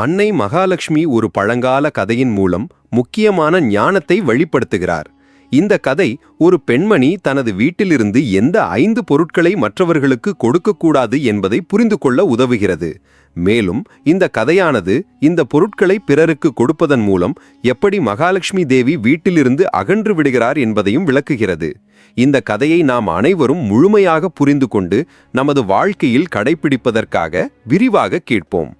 அன்னை மகாலட்சுமி ஒரு பழங்கால கதையின் மூலம் முக்கியமான ஞானத்தை வெளிப்படுத்துகிறார். இந்த கதை ஒரு பெண்மணி தனது வீட்டிலிருந்து எந்த ஐந்து பொருட்களை மற்றவர்களுக்கு கொடுக்கக்கூடாது என்பதை புரிந்து கொள்ள உதவுகிறது. மேலும் இந்த கதையானது இந்த பொருட்களை பிறருக்கு கொடுப்பதன் மூலம் எப்படி மகாலட்சுமி தேவி வீட்டிலிருந்து அகன்று விடுகிறார் என்பதையும் விளக்குகிறது. இந்த கதையை நாம் அனைவரும் முழுமையாக புரிந்து கொண்டு நமது வாழ்க்கையில் கடைபிடிப்பதற்காக விரிவாக கேட்போம்.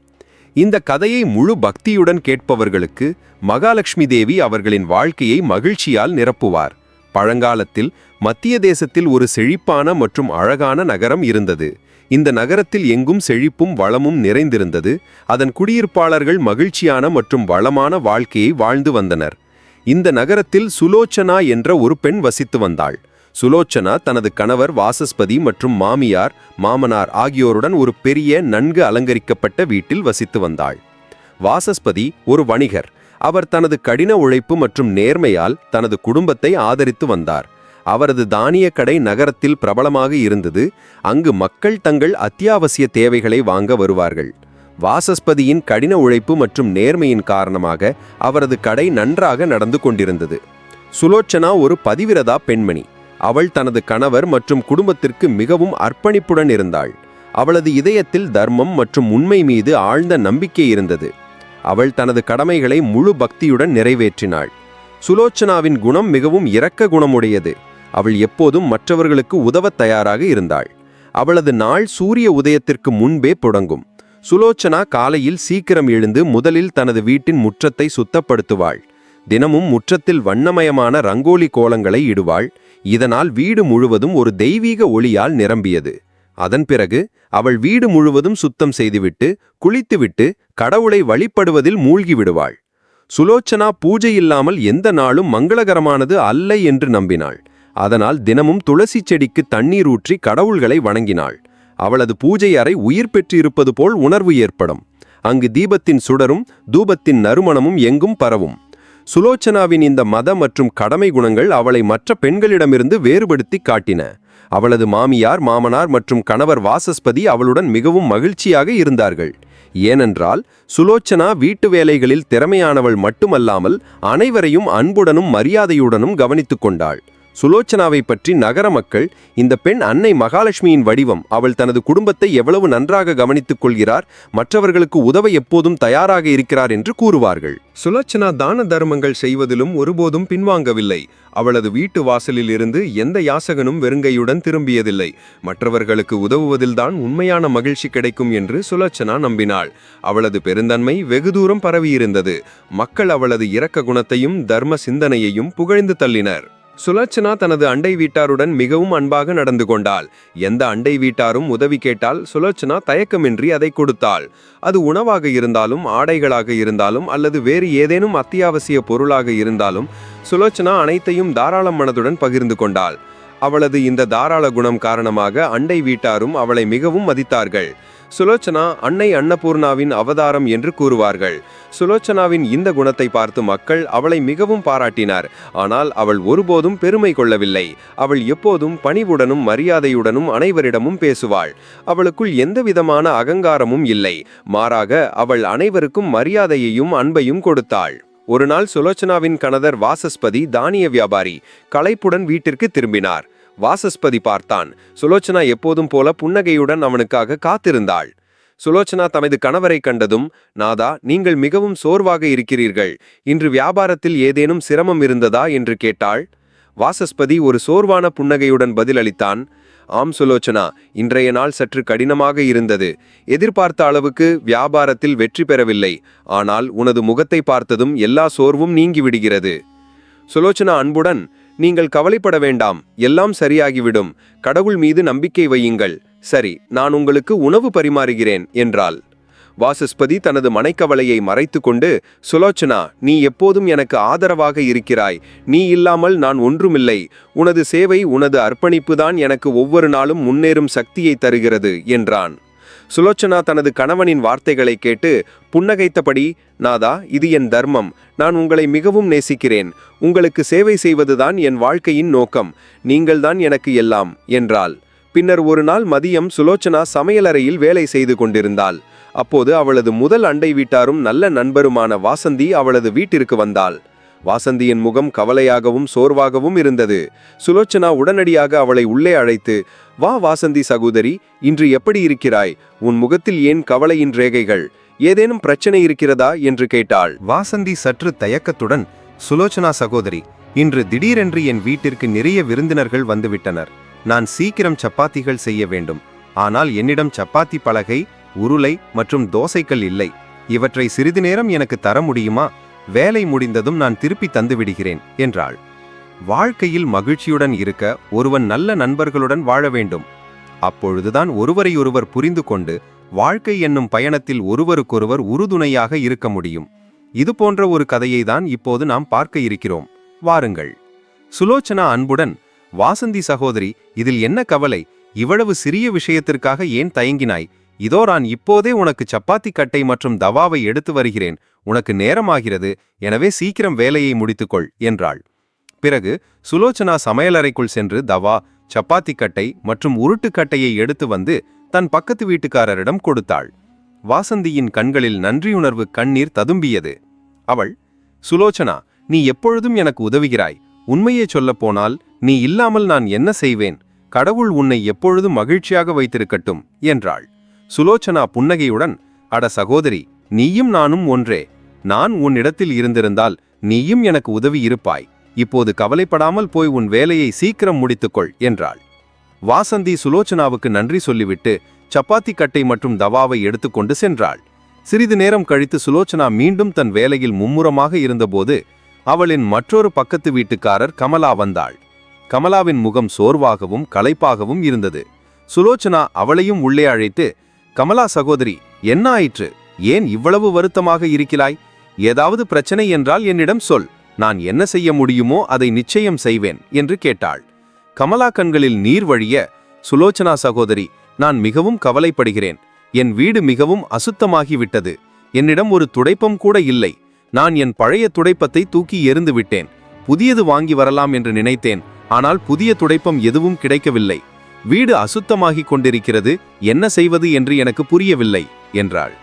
இந்த கதையை முழு பக்தியுடன் கேட்பவர்களுக்கு மகாலட்சுமி தேவி அவர்களின் வாழ்க்கையை மகிழ்ச்சியால் நிரப்புவார். பழங்காலத்தில் மத்திய தேசத்தில் ஒரு செழிப்பான மற்றும் அழகான நகரம் இருந்தது. இந்த நகரத்தில் எங்கும் செழிப்பும் வளமும் நிறைந்திருந்தது. அதன் குடியிருப்பாளர்கள் மகிழ்ச்சியான மற்றும் வளமான வாழ்க்கையை வாழ்ந்து வந்தனர். இந்த நகரத்தில் சுலோச்சனா என்ற ஒரு பெண் வசித்து வந்தாள். சுலோச்சனா தனது கணவர் வாசஸ்பதி மற்றும் மாமியார் மாமனார் ஆகியோருடன் ஒரு பெரிய நன்கு அலங்கரிக்கப்பட்ட வீட்டில் வசித்து வந்தாள். வாசஸ்பதி ஒரு வணிகர். அவர் தனது கடின உழைப்பு மற்றும் நேர்மையால் தனது குடும்பத்தை ஆதரித்து வந்தார். அவரது தானிய கடை நகரத்தில் பிரபலமாக இருந்தது. அங்கு மக்கள் தங்கள் அத்தியாவசிய தேவைகளை வாங்க வருவார்கள். வாசஸ்பதியின் கடின உழைப்பு மற்றும் நேர்மையின் காரணமாக அவரது கடை நன்றாக நடந்து கொண்டிருந்தது. சுலோச்சனா ஒரு பதிவிரதா பெண்மணி. அவள் தனது கணவர் மற்றும் குடும்பத்திற்கு மிகவும் அர்ப்பணிப்புடன் இருந்தாள். அவளது இதயத்தில் தர்மம் மற்றும் உண்மை மீது ஆழ்ந்த நம்பிக்கை இருந்தது. அவள் தனது கடமைகளை முழு பக்தியுடன் நிறைவேற்றினாள். சுலோச்சனாவின் குணம் மிகவும் இரக்க குணமுடையது. அவள் எப்போதும் மற்றவர்களுக்கு உதவத் தயாராக இருந்தாள். அவளது நாள் சூரிய உதயத்திற்கு முன்பே தொடங்கும். சுலோச்சனா காலையில் சீக்கிரம் எழுந்து முதலில் தனது வீட்டின் முற்றத்தை சுத்தப்படுத்துவாள். தினமும் முற்றத்தில் வண்ணமயமான ரங்கோலி கோலங்களை இடுவாள். இதனால் வீடு முழுவதும் ஒரு தெய்வீக ஒளியால் நிரம்பியது. அதன் பிறகு அவள் வீடு முழுவதும் சுத்தம் செய்துவிட்டு குளித்துவிட்டு கடவுளை வழிபடுவதில் மூழ்கிவிடுவாள். சுலோச்சனா பூஜை இல்லாமல் எந்த நாளும் மங்களகரமானது அல்ல என்று நம்பினாள். அதனால் தினமும் துளசி செடிக்கு தண்ணீர் ஊற்றி கடவுள்களை வணங்கினாள். அவளது பூஜை அறை உயிர் பெற்றிருப்பது போல் உணர்வு ஏற்படும். அங்கு தீபத்தின் சுடரும் தூபத்தின் நறுமணமும் எங்கும் பரவும். சுலோச்சனாவின் இந்த மத மற்றும் கடமை குணங்கள் அவளை மற்ற பெண்களிடமிருந்து வேறுபடுத்தி காட்டின. அவளது மாமியார் மாமனார் மற்றும் கணவர் வாசஸ்பதி அவளுடன் மிகவும் மகிழ்ச்சியாக இருந்தார்கள். ஏனென்றால் சுலோச்சனா வீட்டு வேலைகளில் திறமையானவள் மட்டுமல்லாமல் அனைவரையும் அன்புடனும் மரியாதையுடனும் கவனித்துக் கொண்டாள். சுலோச்சனாவை பற்றி நகர மக்கள் இந்த பெண் அன்னை மகாலட்சுமியின் வடிவம் அவள் தனது குடும்பத்தை எவ்வளவு நன்றாக கவனித்துக் கொள்கிறார் மற்றவர்களுக்கு உதவ எப்போதும் தயாராக இருக்கிறார் என்று கூறுவார்கள். சுலோச்சனா தான தர்மங்கள் செய்வதிலும் ஒருபோதும் பின்வாங்கவில்லை. அவளது வீட்டு வாசலில் இருந்து எந்த யாசகனும் வெறுங்கையுடன் திரும்பியதில்லை. மற்றவர்களுக்கு உதவுவதில்தான் உண்மையான மகிழ்ச்சி கிடைக்கும் என்று சுலோச்சனா நம்பினாள். அவளது பெருந்தன்மை வெகு தூரம் பரவியிருந்தது. மக்கள் அவளது இரக்க குணத்தையும் தர்ம சிந்தனையையும் புகழ்ந்து தள்ளினர். சுலட்சனா தனது அண்டை வீட்டாருடன் மிகவும் அன்பாக நடந்து கொண்டாள். எந்த அண்டை வீட்டாரும் உதவி கேட்டால் சுலோச்சனா தயக்கமின்றி அதை கொடுத்தாள். அது உணவாக இருந்தாலும் ஆடைகளாக இருந்தாலும் அல்லது வேறு ஏதேனும் அத்தியாவசிய பொருளாக இருந்தாலும் சுலோச்சனா அனைத்தையும் தாராள மனதுடன் பகிர்ந்து கொண்டாள். அவளது இந்த தாராள குணம் காரணமாக அண்டை வீட்டாரும் அவளை மிகவும் மதித்தார்கள். சுலோச்சனா அன்னை அன்னபூர்ணாவின் அவதாரம் என்று கூறுவார்கள். சுலோச்சனாவின் இந்த குணத்தை பார்த்து மக்கள் அவளை மிகவும் பாராட்டினார். ஆனால் அவள் ஒருபோதும் பெருமை கொள்ளவில்லை. அவள் எப்போதும் பணிவுடனும் மரியாதையுடனும் அனைவரிடமும் பேசுவாள். அவளுக்குள் எந்தவிதமான அகங்காரமும் இல்லை. மாறாக அவள் அனைவருக்கும் மரியாதையையும் அன்பையும் கொடுத்தாள். ஒரு நாள் சுலோச்சனாவின் கணவர் வாசஸ்பதி தானிய வியாபாரி களைப்புடன் வீட்டிற்கு திரும்பினார். வாசஸ்பதி பார்த்தான். சுலோச்சனா எப்போதும் போல புன்னகையுடன் அவனுக்காக காத்திருந்தாள். சுலோச்சனா தமது கணவரை கண்டதும் நாதா நீங்கள் மிகவும் சோர்வாக இருக்கிறீர்கள். இன்று வியாபாரத்தில் ஏதேனும் சிரமம் இருந்ததா? என்று கேட்டாள். வாசஸ்பதி ஒரு சோர்வான புன்னகையுடன் பதிலளித்தான் ஆம் சுலோச்சனா இன்றைய நாள் சற்று கடினமாக இருந்தது. எதிர்பார்த்த அளவுக்கு வியாபாரத்தில் வெற்றி பெறவில்லை. ஆனால் உனது முகத்தை பார்த்ததும் எல்லா சோர்வும் நீங்கிவிடுகிறது. சுலோச்சனா அன்புடன் நீங்கள் கவலைப்பட வேண்டாம். எல்லாம் சரியாகிவிடும். கடவுள் மீது நம்பிக்கை வையுங்கள். சரி நான் உங்களுக்கு உணவு பரிமாறுகிறேன் என்றாள். வாசஸ்பதி தனது மனைக்கவலையை மறைத்து கொண்டு சுலோச்சனா நீ எப்போதும் எனக்கு ஆதரவாக இருக்கிறாய். நீ இல்லாமல் நான் ஒன்றுமில்லை. உனது சேவை உனது அர்ப்பணிப்புதான் எனக்கு ஒவ்வொரு நாளும் முன்னேறும் சக்தியை தருகிறது என்றான். சுலோச்சனா தனது கணவனின் வார்த்தைகளை கேட்டு புன்னகைத்தபடி நாதா இது என் தர்மம். நான் உங்களை மிகவும் நேசிக்கிறேன். உங்களுக்கு சேவை செய்வதுதான் என் வாழ்க்கையின் நோக்கம். நீங்கள்தான் எனக்கு எல்லாம் என்றாள். பின்னர் ஒரு நாள் மதியம் சுலோச்சனா சமையலறையில் வேலை செய்து கொண்டிருந்தாள். அப்போது அவளது முதல் அண்டை வீட்டாரும் நல்ல நண்பருமான வாசந்தி அவளது வீட்டிற்கு வந்தாள். வாசந்தியின் முகம் கவலையாகவும் சோர்வாகவும் இருந்தது. சுலோச்சனா உடனடியாக அவளை உள்ளே அழைத்து வா வாசந்தி சகோதரி இன்று எப்படி இருக்கிறாய்? உன் முகத்தில் ஏன் கவலையின் ரேகைகள்? ஏதேனும் பிரச்சனை இருக்கிறதா? என்று கேட்டாள். வாசந்தி சற்று தயக்கத்துடன் சுலோச்சனா சகோதரி இன்று திடீரென்று என் வீட்டிற்கு நிறைய விருந்தினர்கள் வந்துவிட்டனர். நான் சீக்கிரம் சப்பாத்திகள் செய்ய வேண்டும். ஆனால் என்னிடம் சப்பாத்தி பலகை உருளை மற்றும் தோசைகள் இல்லை. இவற்றை சிறிது நேரம் எனக்கு தர முடியுமா? வேலை முடிந்ததும் நான் திருப்பி தந்து விடுகிறேன் என்றாள். வாழ்க்கையில் மகிழ்ச்சியுடன் இருக்க ஒருவன் நல்ல நண்பர்களுடன் வாழ வேண்டும். அப்பொழுதுதான் ஒருவரையொருவர் புரிந்து கொண்டு வாழ்க்கை என்னும் பயணத்தில் ஒருவருக்கொருவர் உறுதுணையாக இருக்க முடியும். இது போன்ற ஒரு கதையை தான் இப்போது நாம் பார்க்க இருக்கிறோம். வாருங்கள். சுலோச்சனா அன்புடன் வாசந்தி சகோதரி இதில் என்ன கவலை? இவ்வளவு சிறிய விஷயத்திற்காக ஏன் தயங்கினாய்? இதோ நான் இப்போதே உனக்கு சப்பாத்தி கட்டை மற்றும் தவாவை எடுத்து வருகிறேன். உனக்கு நேரமாகிறது எனவே சீக்கிரம் வேலையை முடித்துக்கொள் என்றாள். பிறகு சுலோச்சனா சமையலறைக்குள் சென்று தவா சப்பாத்தி கட்டை மற்றும் உருட்டுக்கட்டையை எடுத்து வந்து தன் பக்கத்து வீட்டுக்காரரிடம் கொடுத்தாள். வாசந்தியின் கண்களில் நன்றியுணர்வு கண்ணீர் ததும்பியது. அவள் சுலோச்சனா நீ எப்பொழுதும் எனக்கு உதவுகிறாய். உண்மையே சொல்லப்போனால் நீ இல்லாமல் நான் என்ன செய்வேன்? கடவுள் உன்னை எப்பொழுதும் மகிழ்ச்சியாக வைத்திருக்கட்டும் என்றாள். சுலோச்சனா புன்னகையுடன் அட சகோதரி நீயும் நானும் ஒன்றே. நான் உன்னிடத்தில் இருந்திருந்தால் நீயும் எனக்கு உதவி இருப்பாய். இப்போது கவலைப்படாமல் போய் உன் வேலையை சீக்கிரம் முடித்துக்கொள் என்றாள். வாசந்தி சுலோச்சனாவுக்கு நன்றி சொல்லிவிட்டு சப்பாத்தி கட்டை மற்றும் தவாவை எடுத்துக்கொண்டு சென்றாள். சிறிது நேரம் கழித்து சுலோச்சனா மீண்டும் தன் வேலையில் மும்முரமாக இருந்தபோது அவளின் மற்றொரு பக்கத்து வீட்டுக்காரர் கமலா வந்தாள். கமலாவின் முகம் சோர்வாகவும் களைப்பாகவும் இருந்தது. சுலோச்சனா அவளையும் உள்ளே அழைத்து கமலா சகோதரி என்ன ஆயிற்று? ஏன் இவ்வளவு வருத்தமாக இருக்கிறாய்? ஏதாவது பிரச்சனை என்றால் என்னிடம் சொல். நான் என்ன செய்ய முடியுமோ அதை நிச்சயம் செய்வேன் என்று கேட்டாள். கமலா கண்களில் நீர் வழிய சுலோச்சனா சகோதரி நான் மிகவும் கவலைப்படுகிறேன். என் வீடு மிகவும் அசுத்தமாகிவிட்டது. என்னிடம் ஒரு துடைப்பம் கூட இல்லை. நான் என் பழைய துடைப்பத்தை தூக்கி எறிந்து விட்டேன். புதியது வாங்கி வரலாம் என்று நினைத்தேன். ஆனால் புதிய துடைப்பம் எதுவும் கிடைக்கவில்லை. வீடு அசுத்தமாகிக் கொண்டிருக்கிறது. என்ன செய்வது என்று எனக்கு புரியவில்லை என்றாள்.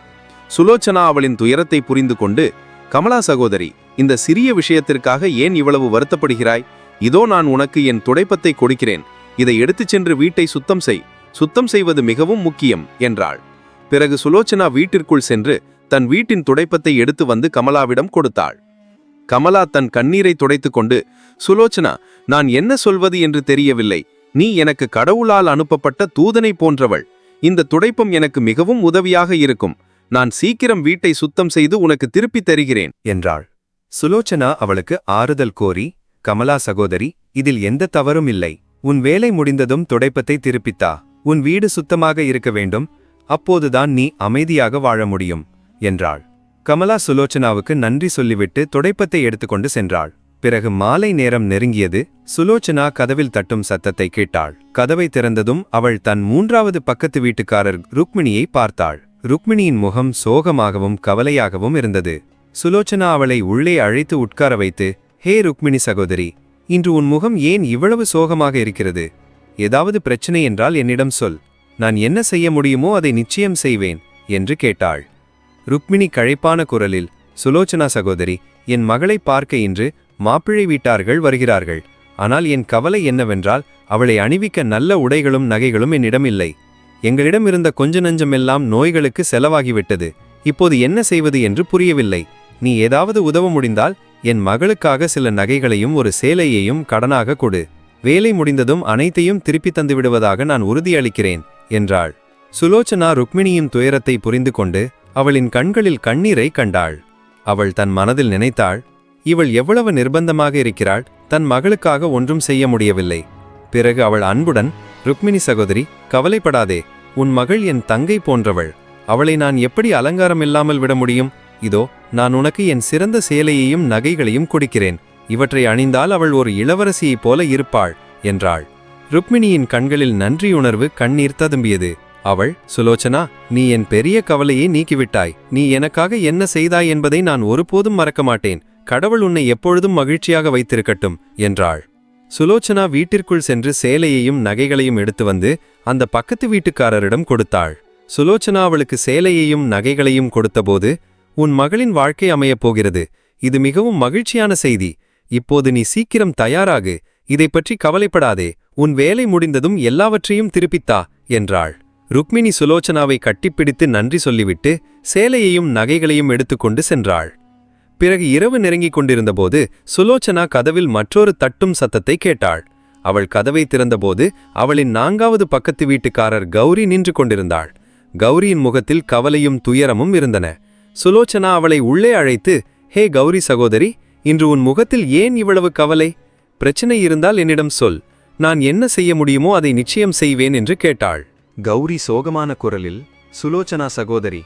சுலோச்சனா அவளின் துயரத்தை புரிந்து கொண்டு கமலா சகோதரி இந்த சிறிய விஷயத்திற்காக ஏன் இவ்வளவு வருத்தப்படுகிறாய்? இதோ நான் உனக்கு என் துடைப்பத்தை கொடுக்கிறேன். இதை எடுத்துச் சென்று வீட்டை சுத்தம் செய். சுத்தம் செய்வது மிகவும் முக்கியம் என்றாள். பிறகு சுலோச்சனா வீட்டிற்குள் சென்று தன் வீட்டின் துடைப்பத்தை எடுத்து வந்து கமலாவிடம் கொடுத்தாள். கமலா தன் கண்ணீரை துடைத்து கொண்டு சுலோச்சனா நான் என்ன சொல்வது என்று தெரியவில்லை. நீ எனக்கு கடவுளால் அனுப்பப்பட்ட தூதனை போன்றவள். இந்த துடைப்பம் எனக்கு மிகவும் உதவியாக இருக்கும். நான் சீக்கிரம் வீட்டை சுத்தம் செய்து உனக்கு திருப்பித் தருகிறேன் என்றாள். சுலோச்சனா அவளுக்கு ஆறுதல் கோரி கமலா சகோதரி இதில் எந்த தவறும் இல்லை. உன் வேலை முடிந்ததும் துடைப்பத்தை திருப்பித்தா. உன் வீடு சுத்தமாக இருக்க வேண்டும். அப்போதுதான் நீ அமைதியாக வாழ முடியும் என்றாள். கமலா சுலோச்சனாவுக்கு நன்றி சொல்லிவிட்டு துடைப்பத்தை எடுத்துக்கொண்டு சென்றாள். பிறகு மாலை நேரம் நெருங்கியது. சுலோச்சனா கதவில் தட்டும் சத்தத்தை கேட்டாள். கதவை திறந்ததும் அவள் தன் மூன்றாவது பக்கத்து வீட்டுக்காரர் ருக்மிணியை பார்த்தாள். ருக்மிணியின் முகம் சோகமாகவும் கவலையாகவும் இருந்தது. சுலோச்சனா அவளை உள்ளே அழைத்து உட்கார வைத்து ஹே ருக்மிணி சகோதரி இன்று உன் முகம் ஏன் இவ்வளவு சோகமாக இருக்கிறது? ஏதாவது பிரச்சனை என்றால் என்னிடம் சொல். நான் என்ன செய்ய முடியுமோ அதை நிச்சயம் செய்வேன் என்று கேட்டாள். ருக்மிணி கழைப்பான குரலில் சுலோச்சனா சகோதரி என் மகளை பார்க்க இன்று மாப்பிள்ளை வீட்டார்கள் வருகிறார்கள். ஆனால் என் கவலை என்னவென்றால் அவளை அணிவிக்க நல்ல உடைகளும் நகைகளும் என்னிடம் இல்லை. எங்களிடம் இருந்த கொஞ்ச நஞ்சமெல்லாம் நோய்களுக்கு செலவாகிவிட்டது. இப்போது என்ன செய்வது என்று புரியவில்லை. நீ ஏதாவது உதவ முடிந்தால் என் மகளுக்காக சில நகைகளையும் ஒரு சேலையையும் கடனாக கொடு. வேலை முடிந்ததும் அனைத்தையும் திருப்பி தந்து விடுவதாக நான் உறுதியளிக்கிறேன் என்றாள். சுலோச்சனா ருக்மிணியின் துயரத்தை புரிந்து கொண்டு அவளின் கண்களில் கண்ணீரை கண்டாள். அவள் தன் மனதில் நினைத்தாள் இவள் எவ்வளவு நிர்பந்தமாக இருக்கிறாள் தன் மகளுக்காக ஒன்றும் செய்ய முடியவில்லை. பிறகு அவள் அன்புடன் ருக்மிணி சகோதரி கவலைப்படாதே. உன் மகள் என் தங்கை போன்றவள். அவளை நான் எப்படி அலங்காரம் இல்லாமல் விட முடியும்? இதோ நான் உனக்கு என் சிறந்த சேலையையும் நகைகளையும் கொடுக்கிறேன். இவற்றை அணிந்தால் அவள் ஒரு இளவரசியைப் போல இருப்பாள் என்றாள். ருக்மிணியின் கண்களில் நன்றியுணர்வு கண்ணீர் ததும்பியது. அவள் சுலோச்சனா நீ என் பெரிய கவலையை நீக்கிவிட்டாய். நீ எனக்காக என்ன செய்தாய் என்பதை நான் ஒருபோதும் மறக்க மாட்டேன். கடவுள் உன்னை எப்பொழுதும் மகிழ்ச்சியாக வைத்திருக்கட்டும் என்றாள். சுலோச்சனா வீட்டிற்குள் சென்று சேலையையும் நகைகளையும் எடுத்து வந்து அந்த பக்கத்து வீட்டுக்காரரிடம் கொடுத்தாள். சுலோச்சனா அவளுக்கு சேலையையும் நகைகளையும் கொடுத்தபோது உன் மகளின் வாழ்க்கை அமையப் போகிறது. இது மிகவும் மகிழ்ச்சியான செய்தி. இப்போது நீ சீக்கிரம் தயாராகு. இதைப் பற்றி கவலைப்படாதே. உன் வேலை முடிந்ததும் எல்லாவற்றையும் திருப்பித்தா என்றாள். ருக்மிணி சுலோச்சனாவை கட்டிப்பிடித்து நன்றி சொல்லிவிட்டு சேலையையும் நகைகளையும் எடுத்துக்கொண்டு சென்றாள். பிறகு இரவு நெருங்கிக் கொண்டிருந்தபோது சுலோச்சனா கதவில் மற்றொரு தட்டும் சத்தத்தை கேட்டாள். அவள் கதவை திறந்தபோது அவளின் நான்காவது பக்கத்து வீட்டுக்காரர் கௌரி நின்று கொண்டிருந்தாள். கௌரியின் முகத்தில் கவலையும் துயரமும் இருந்தன. சுலோச்சனா அவளை உள்ளே அழைத்து ஹே கௌரி சகோதரி இன்று உன் முகத்தில் ஏன் இவ்வளவு கவலை? பிரச்சனை இருந்தால் என்னிடம் சொல். நான் என்ன செய்ய முடியுமோ அதை நிச்சயம் செய்வேன் என்று கேட்டாள். கௌரி சோகமான குரலில் சுலோச்சனா சகோதரி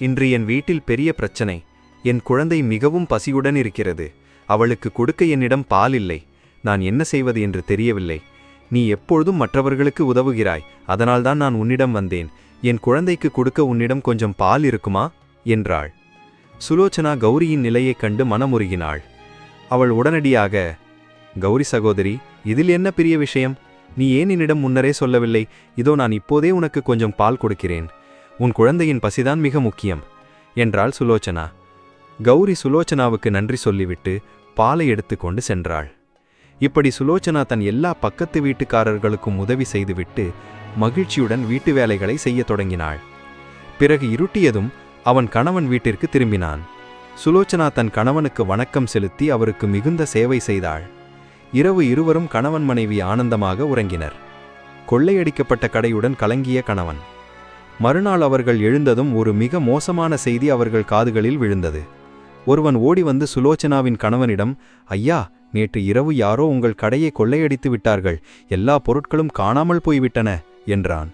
இன்று என் வீட்டில் பெரிய பிரச்சனை. என் குழந்தை மிகவும் பசியுடன் இருக்கிறது. அவளுக்கு கொடுக்க என்னிடம் பால் இல்லை. நான் என்ன செய்வது என்று தெரியவில்லை. நீ எப்பொழுதும் மற்றவர்களுக்கு உதவுகிறாய். அதனால்தான் நான் உன்னிடம் வந்தேன். என் குழந்தைக்கு கொடுக்க உன்னிடம் கொஞ்சம் பால் இருக்குமா? என்றாள். சுலோச்சனா கௌரியின் நிலையைக் கண்டு மனமுருகினாள். அவள் உடனடியாக கௌரி சகோதரி இதில் என்ன பெரிய விஷயம்? நீ ஏன் என்னிடம் முன்னரே சொல்லவில்லை? இதோ நான் இப்போதே உனக்கு கொஞ்சம் பால் கொடுக்கிறேன். உன் குழந்தையின் பசிதான் மிக முக்கியம். என்றாள் சுலோச்சனா. கௌரி சுலோச்சனாவுக்கு நன்றி சொல்லிவிட்டு பாலை எடுத்துக்கொண்டு சென்றாள். இப்படி சுலோச்சனா தன் எல்லா பக்கத்து வீட்டுக்காரர்களுக்கும் உதவி செய்துவிட்டு மகிழ்ச்சியுடன் வீட்டு வேலைகளை செய்யத் தொடங்கினாள். பிறகு இருட்டியதும் அவன் கணவன் வீட்டிற்கு திரும்பினான். சுலோச்சனா தன் கணவனுக்கு வணக்கம் செலுத்தி அவருக்கு மிகுந்த சேவை செய்தாள். இரவு இருவரும் கணவன் மனைவி ஆனந்தமாக உறங்கினர். கொள்ளையடிக்கப்பட்ட கடையுடன் கலங்கிய கணவன். மறுநாள் அவர்கள் எழுந்ததும் ஒரு மிக மோசமான செய்தி அவர்கள் காதுகளில் விழுந்தது. ஒருவன் ஓடி வந்து சுலோச்சனாவின் கணவனிடம் ஐயா நேற்று இரவு யாரோ உங்கள் கடையை கொள்ளையடித்து விட்டார்கள். எல்லா பொருட்களும் காணாமல் போய்விட்டன என்றான்.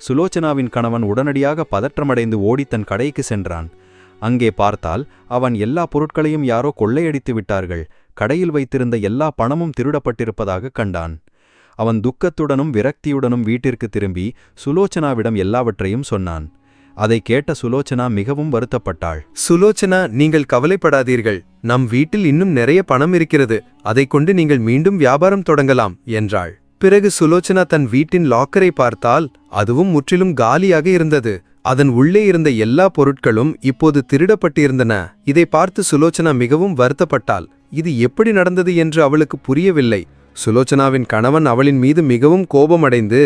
சுலோச்சனாவின் கணவன் உடனடியாக பதற்றமடைந்து ஓடி தன் கடைக்கு சென்றான். அங்கே பார்த்தால் அவன் எல்லா பொருட்களையும் யாரோ கொள்ளையடித்து விட்டார்கள். கடையில் வைத்திருந்த எல்லா பணமும் திருடப்பட்டிருப்பதாக கண்டான். அவன் துக்கத்துடனும் விரக்தியுடனும் வீட்டிற்கு திரும்பி சுலோச்சனாவிடம் எல்லாவற்றையும் சொன்னான். அதை கேட்ட சுலோச்சனா மிகவும் வருத்தப்பட்டாள். சுலோச்சனா நீங்கள் கவலைப்படாதீர்கள். நம் வீட்டில் இன்னும் நிறைய பணம் இருக்கிறது. அதைக் கொண்டு நீங்கள் மீண்டும் வியாபாரம் தொடங்கலாம் என்றாள். பிறகு சுலோச்சனா தன் வீட்டின் லாக்கரை பார்த்தால் அதுவும் முற்றிலும் காலியாக இருந்தது. அதன் உள்ளே இருந்த எல்லா பொருட்களும் இப்போது திருடப்பட்டிருந்தன. இதை பார்த்து சுலோச்சனா மிகவும் வருத்தப்பட்டாள். இது எப்படி நடந்தது என்று அவளுக்கு புரியவில்லை. சுலோச்சனாவின் கணவன் அவளின் மீது மிகவும் கோபமடைந்து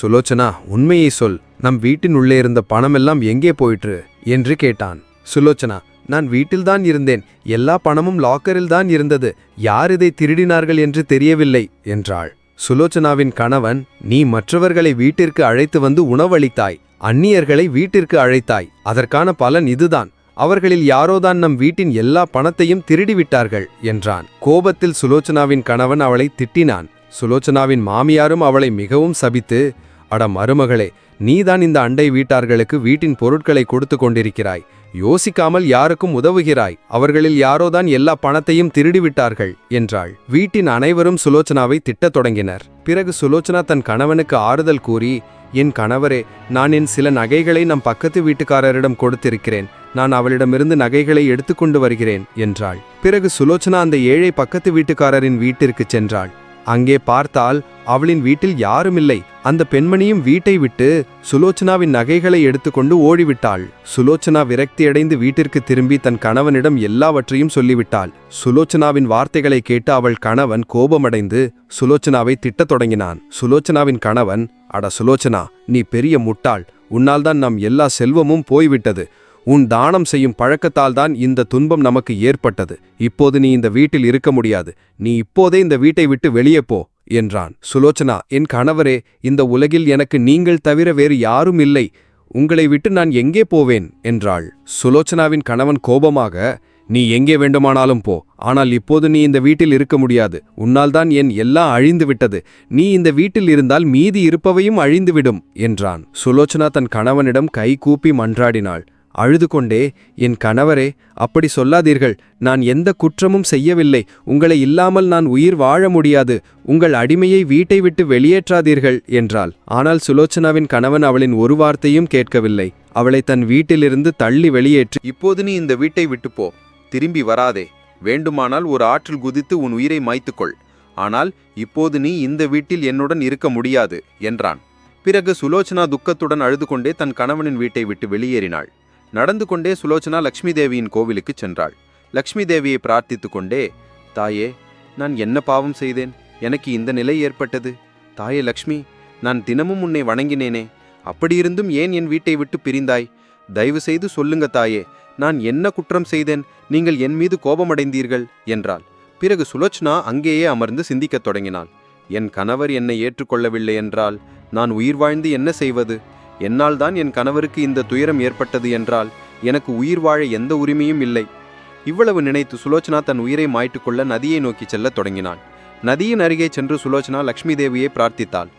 சுலோச்சனா உண்மையை சொல். நம் வீட்டின் உள்ளே இருந்த பணமெல்லாம் எங்கே போயிற்று? என்று கேட்டான். சுலோச்சனா நான் வீட்டில்தான் இருந்தேன். எல்லா பணமும் லாக்கரில் தான் இருந்தது. யார் இதை திருடினார்கள் என்று தெரியவில்லை என்றாள். சுலோச்சனாவின் கணவன் நீ மற்றவர்களை வீட்டிற்கு அழைத்து வந்து உணவளித்தாய். அந்நியர்களை வீட்டிற்கு அழைத்தாய். அதற்கான பலன் இதுதான். அவர்களில் யாரோதான் நம் வீட்டின் எல்லா பணத்தையும் திருடிவிட்டார்கள் என்றான். கோபத்தில் சுலோச்சனாவின் கணவன் அவளை திட்டினான். சுலோச்சனாவின் மாமியாரும் அவளை மிகவும் சபித்து அட மருமகளே நீதான் இந்த அண்டை வீட்டார்களுக்கு வீட்டின் பொருட்களை கொடுத்து கொண்டிருக்கிறாய். யோசிக்காமல் யாருக்கும் உதவுகிறாய். அவர்களில் யாரோதான் எல்லா பணத்தையும் திருடிவிட்டார்கள்? என்றாள். வீட்டின் அனைவரும் சுலோச்சனாவை திட்டத் தொடங்கினர். பிறகு சுலோச்சனா தன் கணவனுக்கு ஆறுதல் கூறி என் கணவரே நான் என் சில நகைகளை நம் பக்கத்து வீட்டுக்காரரிடம் கொடுத்திருக்கிறேன். நான் அவளிடமிருந்து நகைகளை எடுத்துக்கொண்டு வருகிறேன் என்றாள். பிறகு சுலோச்சனா அந்த ஏழை பக்கத்து வீட்டுக்காரரின் வீட்டிற்குச் சென்றாள். அங்கே பார்த்தால் அவளின் வீட்டில் யாருமில்லை. அந்த பெண்மணியும் வீட்டை விட்டு சுலோச்சனாவின் நகைகளை எடுத்துக்கொண்டு ஓடிவிட்டாள். சுலோச்சனா விரக்தியடைந்து வீட்டிற்கு திரும்பி தன் கணவனிடம் எல்லாவற்றையும் சொல்லிவிட்டாள். சுலோச்சனாவின் வார்த்தைகளை கேட்டு அவள் கணவன் கோபமடைந்து சுலோச்சனாவை திட்டத் தொடங்கினான். சுலோச்சனாவின் கணவன் அட சுலோச்சனா நீ பெரிய முட்டாள். உன்னால்தான் நம் எல்லா செல்வமும் போய்விட்டது. உன் தானம் செய்யும் பழக்கத்தால் தான் இந்த துன்பம் நமக்கு ஏற்பட்டது. இப்போது நீ இந்த வீட்டில் இருக்க முடியாது. நீ இப்போதே இந்த வீட்டை விட்டு வெளியே போ என்றான். சுலோச்சனா என் கணவரே இந்த உலகில் எனக்கு நீங்கள் தவிர வேறு யாரும் இல்லை. உங்களை விட்டு நான் எங்கே போவேன்? என்றாள். சுலோச்சனாவின் கணவன் கோபமாக நீ எங்கே வேண்டுமானாலும் போ. ஆனால் இப்போது நீ இந்த வீட்டில் இருக்க முடியாது. உன்னால்தான் என் எல்லாம் அழிந்து விட்டது. நீ இந்த வீட்டில் இருந்தால் மீதி இருப்பவையும் அழிந்துவிடும் என்றான். சுலோச்சனா தன் கணவனிடம் கை கூப்பி மன்றாடினாள். அழுது கொண்டே என் கணவரே அப்படி சொல்லாதீர்கள். நான் எந்த குற்றமும் செய்யவில்லை. உங்களை இல்லாமல் நான் உயிர் வாழ முடியாது. உங்கள் அடிமையை வீட்டை விட்டு வெளியேற்றாதீர்கள் என்றாள். ஆனால் சுலோச்சனாவின் கணவன் அவளின் ஒரு வார்த்தையும் கேட்கவில்லை. அவளை தன் வீட்டிலிருந்து தள்ளி வெளியேற்றி இப்போது நீ இந்த வீட்டை விட்டு போ திரும்பி வராதே. வேண்டுமானால் ஒரு ஆற்றில் குதித்து உன் உயிரை மாய்த்துக்கொள். ஆனால் இப்போது நீ இந்த வீட்டில் என்னுடன் இருக்க முடியாது என்றான். பிறகு சுலோச்சனா துக்கத்துடன் அழுது கொண்டே தன் கணவனின் வீட்டை விட்டு வெளியேறினாள். நடந்து கொண்டே சுலோச்சனா லக்ஷ்மி தேவியின் கோவிலுக்குச் சென்றாள். லக்ஷ்மி தேவியை பிரார்த்தித்து கொண்டே தாயே நான் என்ன பாவம் செய்தேன்? எனக்கு இந்த நிலை ஏற்பட்டது. தாயே லக்ஷ்மி நான் தினமும் உன்னை வணங்கினேனே. அப்படியிருந்தும் ஏன் என் வீட்டை விட்டு பிரிந்தாய்? தயவு செய்து சொல்லுங்க தாயே நான் என்ன குற்றம் செய்தேன்? நீங்கள் என் மீது கோபமடைந்தீர்கள் என்றாள். பிறகு சுலோச்சனா அங்கேயே அமர்ந்து சிந்திக்கத் தொடங்கினாள். என் கணவர் என்னை ஏற்றுக்கொள்ளவில்லை என்றால் நான் உயிர் வாழ்ந்து என்ன செய்வது? என்னால் தான் என் கணவருக்கு இந்த துயரம் ஏற்பட்டது என்றால் எனக்கு உயிர் வாழ எந்த உரிமையும் இல்லை. இவ்வளவு நினைத்து சுலோச்சனா தன் உயிரை மாய்ட்டுக்கொள்ள நதியை நோக்கி செல்லத் தொடங்கினாள். நதியின் அருகே சென்று சுலோச்சனா லக்ஷ்மி தேவியை பிரார்த்தித்தாள்.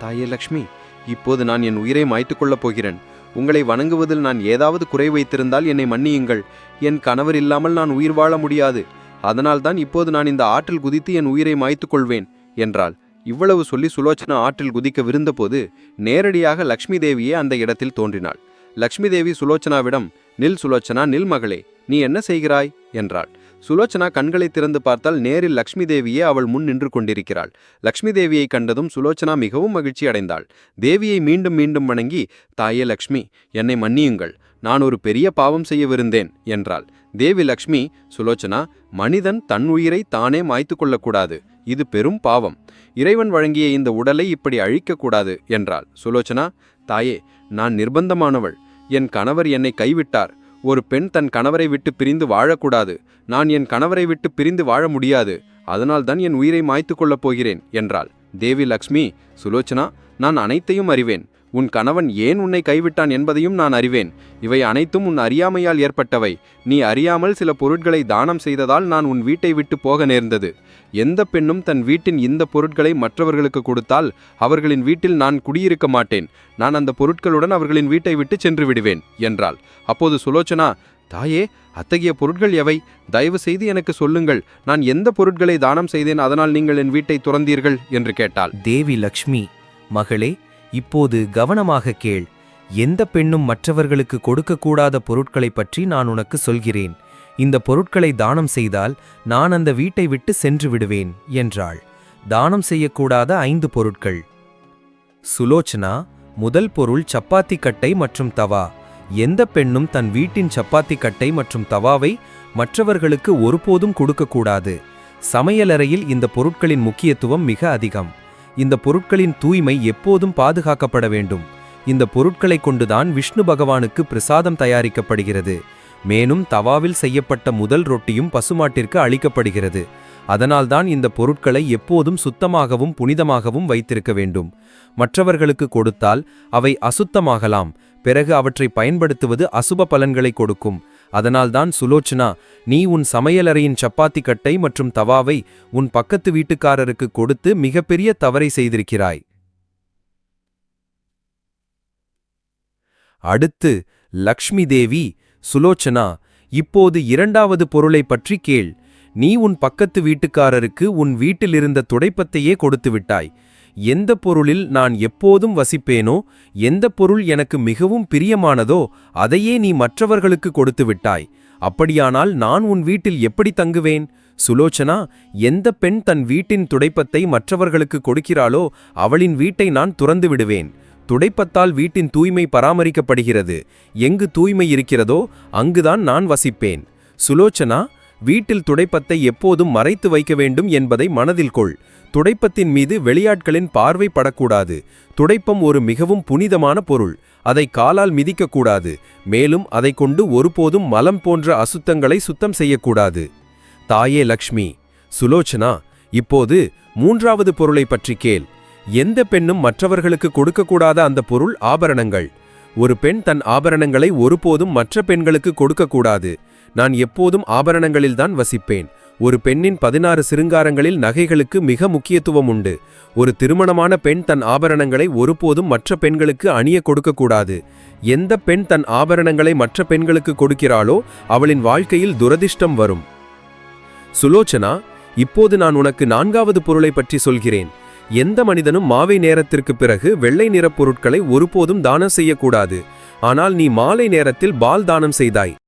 தாயே லக்ஷ்மி இப்போது நான் என் உயிரை மாய்த்துக்கொள்ளப் போகிறேன். உங்களை வணங்குவதில் நான் ஏதாவது குறை வைத்திருந்தால் என்னை மன்னியுங்கள். என் கணவர் இல்லாமல் நான் உயிர் வாழ முடியாது. அதனால்தான் இப்போது நான் இந்த ஆற்றில் குதித்து என் உயிரை மாய்த்துக்கொள்வேன் என்றாள். இவ்வளவு சொல்லி சுலோச்சனா ஆற்றில் குதிக்க விருந்தபோது நேரடியாக லக்ஷ்மி தேவியே அந்த இடத்தில் தோன்றினாள். லக்ஷ்மி தேவி சுலோச்சனாவிடம் நில் சுலோச்சனா நில் மகளே நீ என்ன செய்கிறாய்? என்றாள். சுலோச்சனா கண்களை திறந்து பார்த்தால் நேரில் லக்ஷ்மி தேவியே அவள் முன் நின்று கொண்டிருக்கிறாள். லக்ஷ்மி தேவியை கண்டதும் சுலோச்சனா மிகவும் மகிழ்ச்சி அடைந்தாள். தேவியை மீண்டும் மீண்டும் வணங்கி தாயே லக்ஷ்மி என்னை மன்னியுங்கள் நான் ஒரு பெரிய பாவம் செய்யவிருந்தேன் என்றாள். தேவி லக்ஷ்மி சுலோச்சனா மனிதன் தன் உயிரை தானே மாய்த்து கொள்ளக்கூடாது. இது பெரும் பாவம். இறைவன் வழங்கிய இந்த உடலை இப்படி அழிக்கக்கூடாது என்றாள். சுலோச்சனா தாயே நான் நிர்பந்தமானவள். என் கணவர் என்னை கைவிட்டார். ஒரு பெண் தன் கணவரை விட்டு பிரிந்து வாழக்கூடாது. நான் என் கணவரை விட்டு பிரிந்து வாழ முடியாது. அதனால்தான் என் உயிரை மாய்த்து கொள்ளப் போகிறேன் என்றாள். தேவி லக்ஷ்மி சுலோச்சனா நான் அனைத்தையும் அறிவேன். உன் கணவன் ஏன் உன்னை கைவிட்டான் என்பதையும் நான் அறிவேன். இவை அனைத்தும் உன் அறியாமையால் ஏற்பட்டவை. நீ அறியாமல் சில பொருட்களை தானம் செய்ததால் நான் உன் வீட்டை விட்டு போக நேர்ந்தது. எந்த பெண்ணும் தன் வீட்டின் இந்த பொருட்களை மற்றவர்களுக்கு கொடுத்தால் அவர்களின் வீட்டில் நான் குடியிருக்க மாட்டேன். நான் அந்த பொருட்களுடன் அவர்களின் வீட்டை விட்டு சென்று விடுவேன் என்றாள். அப்போது சுலோச்சனா தாயே அத்தகைய பொருட்கள் எவை? தயவு செய்து எனக்கு சொல்லுங்கள். நான் எந்த பொருட்களை தானம் செய்தேன் அதனால் நீங்கள் என் வீட்டை துறந்தீர்கள்? என்று கேட்டாள். தேவி லக்ஷ்மி மகளே இப்போது கவனமாக கேள். எந்த பெண்ணும் மற்றவர்களுக்கு கொடுக்கக்கூடாத பொருட்களைப் பற்றி நான் உனக்கு சொல்கிறேன். இந்த பொருட்களை தானம் செய்தால் நான் அந்த வீட்டை விட்டு சென்று விடுவேன் என்றாள். தானம் செய்யக்கூடாத ஐந்து பொருட்கள். சுலோச்சனா முதல் பொருள் சப்பாத்தி கட்டை மற்றும் தவா. எந்த பெண்ணும் தன் வீட்டின் சப்பாத்தி கட்டை மற்றும் தவாவை மற்றவர்களுக்கு ஒருபோதும் கொடுக்கக்கூடாது. சமையலறையில் இந்த பொருட்களின் முக்கியத்துவம் மிக அதிகம். இந்த பொருட்களின் தூய்மை எப்போதும் பாதுகாக்கப்பட வேண்டும். இந்த பொருட்களைக் கொண்டுதான் விஷ்ணு பகவானுக்கு பிரசாதம் தயாரிக்கப்படுகிறது. மேலும் தவாவில் செய்யப்பட்ட முதல் ரொட்டியும் பசுமாட்டிற்கு அளிக்கப்படுகிறது. அதனால்தான் இந்த பொருட்களை எப்போதும் சுத்தமாகவும் புனிதமாகவும் வைத்திருக்க வேண்டும். மற்றவர்களுக்கு கொடுத்தால் அவை அசுத்தமாகலாம். பிறகு அவற்றை பயன்படுத்துவது அசுப பலன்களை கொடுக்கும். அதனால்தான் சுலோச்சனா நீ உன் சமையலறையின் சப்பாத்தி கட்டை மற்றும் தவாவை உன் பக்கத்து வீட்டுக்காரருக்கு கொடுத்து மிகப்பெரிய தவறை செய்திருக்கிறாய். அடுத்து லக்ஷ்மி தேவி சுலோச்சனா இப்போது இரண்டாவது பொருளை பற்றி கேள். நீ உன் பக்கத்து வீட்டுக்காரருக்கு உன் வீட்டிலிருந்த துடைப்பத்தையே கொடுத்து விட்டாய். எந்த பொருளில் நான் எப்போதும் வசிப்பேனோ எந்த பொருள் எனக்கு மிகவும் பிரியமானதோ அதையே நீ மற்றவர்களுக்கு கொடுத்து விட்டாய். அப்படியானால் நான் உன் வீட்டில் எப்படி தங்குவேன்? சுலோச்சனா எந்த பெண் தன் வீட்டின் துடைப்பத்தை மற்றவர்களுக்கு கொடுக்கிறாளோ அவளின் வீட்டை நான் துறந்து விடுவேன். துடைப்பத்தால் வீட்டின் தூய்மை பராமரிக்கப்படுகிறது. எங்கு தூய்மை இருக்கிறதோ அங்குதான் நான் வசிப்பேன். சுலோச்சனா வீட்டில் துடைப்பத்தை எப்போதும் மறைத்து வைக்க வேண்டும் என்பதை மனதில் கொள். துடைப்பத்தின் மீது வெளியாட்களின் பார்வை படக்கூடாது. துடைப்பம் ஒரு மிகவும் புனிதமான பொருள். அதை காலால் மிதிக்கக்கூடாது. மேலும் அதை கொண்டு ஒருபோதும் மலம் போன்ற அசுத்தங்களை சுத்தம் செய்யக்கூடாது. தாயே லக்ஷ்மி சுலோச்சனா இப்போது மூன்றாவது பொருளை பற்றி கேள். எந்த பெண்ணும் மற்றவர்களுக்கு கொடுக்கக்கூடாத அந்த பொருள் ஆபரணங்கள். ஒரு பெண் தன் ஆபரணங்களை ஒருபோதும் மற்ற பெண்களுக்கு கொடுக்கக்கூடாது. நான் எப்போதும் ஆபரணங்களில்தான் வசிப்பேன். ஒரு பெண்ணின் பதினாறு சிருங்காரங்களில் நகைகளுக்கு மிக முக்கியத்துவம் உண்டு. ஒரு திருமணமான பெண் தன் ஆபரணங்களை ஒருபோதும் மற்ற பெண்களுக்கு அணிய கொடுக்கக்கூடாது. எந்த பெண் தன் ஆபரணங்களை மற்ற பெண்களுக்கு கொடுக்கிறாளோ அவளின் வாழ்க்கையில் துரதிர்ஷ்டம் வரும். சுலோச்சனா இப்போது நான் உனக்கு நான்காவது பொருளை பற்றி சொல்கிறேன். எந்த மனிதனும் மாவை நேரத்திற்கு பிறகு வெள்ளை நிறப் பொருட்களை ஒருபோதும் தானம் செய்யக்கூடாது. ஆனால் நீ மாலை நேரத்தில் பால் தானம் செய்தாய்.